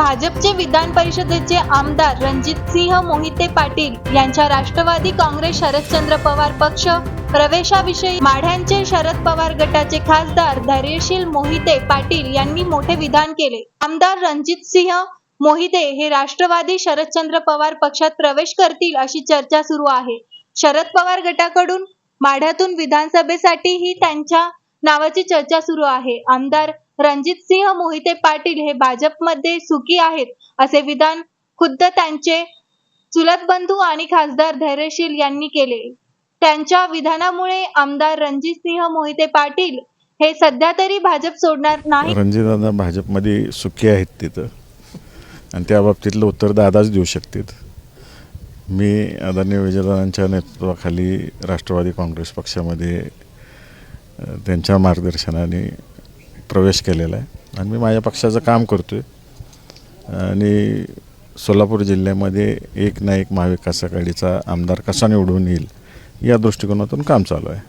भाजपचे विधान परिषदेचे आमदार रणजितसिंह मोहिते पाटील यांच्या राष्ट्रवादी काँग्रेस शरदचंद्र पवार पक्ष प्रवेशाविषयी माढ्यांचे शरद पवार गटाचे खासदार धैर्यशील मोहिते पाटील यांनी मोठे विधान केले. आमदार रणजितसिंह मोहिते हे राष्ट्रवादी शरदचंद्र पवार पक्षात प्रवेश करतील अशी चर्चा सुरू आहे. शरद पवार गटाकडून माढ्यातून विधानसभेसाठीही त्यांच्या नावाची चर्चा सुरू आहे. आमदार रणजितसिंह मोहिते पाटील हे भाजपमध्ये सुखी आहेत असे विधान खुद्द त्यांचे चुलत बंधू आणि खासदार धैर्यशील यांनी केले. त्यांच्या विधानामुळे आमदार रणजितसिंह मोहिते पाटील हे सध्या तरी भाजप सोडणार नाही रणजितदादा भाजपमध्ये सुखी आहेत तिथं. आणि त्या बाबतीतलं उत्तर दादाच देऊ शकतात मी आदरणीय विजयदादांच्या नेतृत्वाखाली राष्ट्रवादी काँग्रेस पक्षामध्ये त्यांच्या मार्गदर्शनाने प्रवेश केलेला आहे. आणि मी माझ्या पक्षाचं काम करतो आहे आणि सोलापूर जिल्ह्यामध्ये एक ना एक महाविकास आघाडीचा आमदार कसा निवडून येईल या दृष्टिकोनातून काम चालू आहे.